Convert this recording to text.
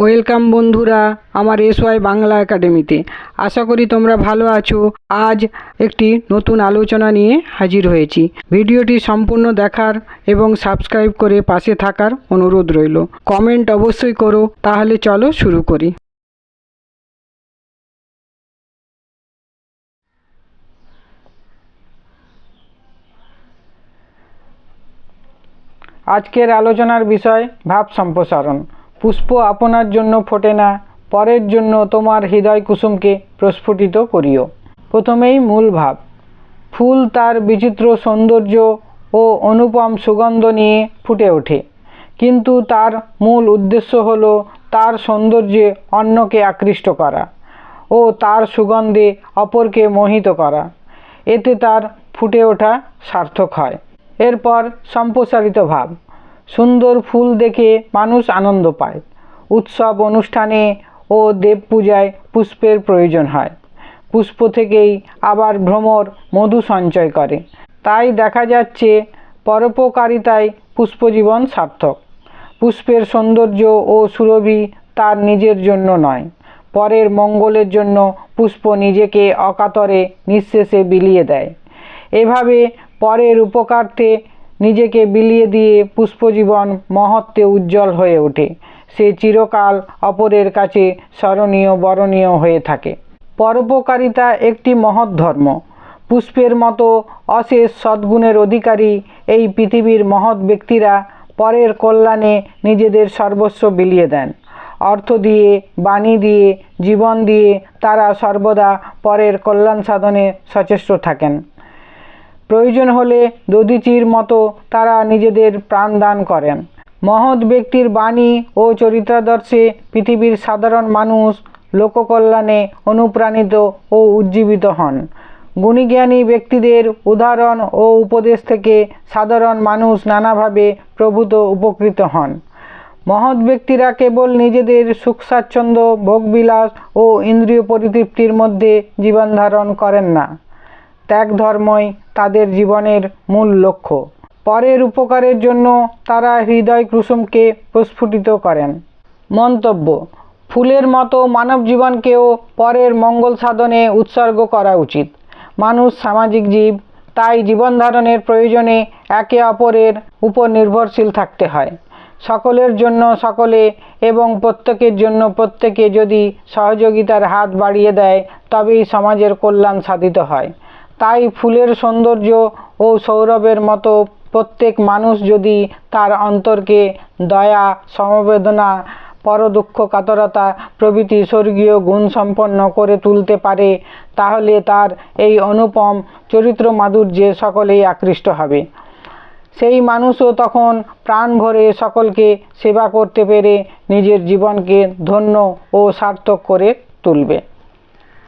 Welcome বন্ধুরা আমার S Y Bangla একাডেমিতে। আশা করি তোমরা ভালো আছো। আজ একটি নতুন আলোচনা নিয়ে হাজির হয়েছি। ভিডিওটি সম্পূর্ণ দেখার এবং সাবস্ক্রাইব করে পাশে থাকার অনুরোধ রইল। কমেন্ট অবশ্যই করো, তাহলে চলো শুরু করি। আজকের আলোচনার বিষয় ভাব সম্প্রসারণ। পুষ্প আপনার জন্য ফোটে না, পরের জন্য তোমার হৃদয় কুসুমকে প্রস্ফুটিত করিও। প্রথমেই মূল ভাব, ফুল তার বিচিত্র সৌন্দর্য ও অনুপম সুগন্ধ নিয়ে ফুটে ওঠে। কিন্তু তার মূল উদ্দেশ্য হল তার সৌন্দর্যে অন্যকে আকৃষ্ট করা ও তার সুগন্ধে অপরকে মোহিত করা। এতে তার ফুটে ওঠা সার্থক হয়। এরপর সম্প্রসারিত ভাব সুন্দর ফুল দেখে মানুষ আনন্দ পায়। উৎসব অনুষ্ঠানে ও দেব পূজায় পুষ্পের প্রয়োজন হয়। পুষ্প থেকেই আবার ভ্রমর মধু সঞ্চয় করে। তাই দেখা যাচ্ছে পরোপকারিতায় পুষ্পজীবন সার্থক। পুষ্পের সৌন্দর্য ও সুরভি তার নিজের জন্য নয়, পরের মঙ্গলের জন্য পুষ্প নিজেকে অকাতরে নিঃশেষে বিলিয়ে দেয়। এভাবে পরের উপকার্থে নিজেকে বিলিয়ে দিয়ে পুষ্পজীবন মহত্বে উজ্জ্বল হয়ে ওঠে। সে চিরকাল অপরের কাছে স্মরণীয়, বরণীয় হয়ে থাকে। পরোপকারিতা একটি মহৎ ধর্ম। পুষ্পের মতো অশেষ সদ্গুণের অধিকারী এই পৃথিবীর মহৎ ব্যক্তিরা পরের কল্যাণে নিজেদের সর্বস্ব বিলিয়ে দেন। অর্থ দিয়ে, বাণী দিয়ে, জীবন দিয়ে তারা সর্বদা পরের কল্যাণ সাধনে সচেষ্ট থাকেন। প্রয়োজন হলে দধিচির মতো তারা নিজেদের প্রাণ দান করেন। মহৎ ব্যক্তির বাণী ও চরিত্রাদর্শে পৃথিবীর সাধারণ মানুষ লোককল্যাণে অনুপ্রাণিত ও উজ্জীবিত হন। গুণীজ্ঞানী ব্যক্তিদের উদাহরণ ও উপদেশ থেকে সাধারণ মানুষ নানাভাবে প্রভূত উপকৃত হন। মহৎ ব্যক্তিরা কেবল নিজেদের সুখ স্বাচ্ছন্দ্য ভোগবিলাস ও ইন্দ্রিয় পরিতৃপ্তির মধ্যে জীবন ধারণ করেন না। ত্যাগ ধর্মই তাদের জীবনের মূল লক্ষ্য। পরের উপকারের জন্য তারা হৃদয় কুসুমকে প্রস্ফুটিত করেন। মন্তব্য, ফুলের মতো মানব জীবনকেও পরের মঙ্গল সাধনে উৎসর্গ করা উচিত। মানুষ সামাজিক জীব, তাই জীবন ধারণের প্রয়োজনে একে অপরের উপর নির্ভরশীল থাকতে হয়। সকলের জন্য সকলে এবং প্রত্যেকের জন্য প্রত্যেকে যদি সহযোগিতার হাত বাড়িয়ে দেয়, তবেই সমাজের কল্যাণ সাধিত হয়। তাই ফুলের সৌন্দর্য ও সৌরভের মতো প্রত্যেক মানুষ যদি তার অন্তরকে দয়া, সমবেদনা পরদুঃখ কাতরতা প্রভৃতি স্বর্গীয় গুণ সম্পন্ন করে তুলতে পারে, তাহলে তার এই অনুপম চরিত্র মাধুর্যে সকলেই আকৃষ্ট হবে। সেই মানুষও তখন প্রাণ ভরে সকলকে সেবা করতে পেরে নিজের জীবনকে ধন্য ও সার্থক করে তুলবে।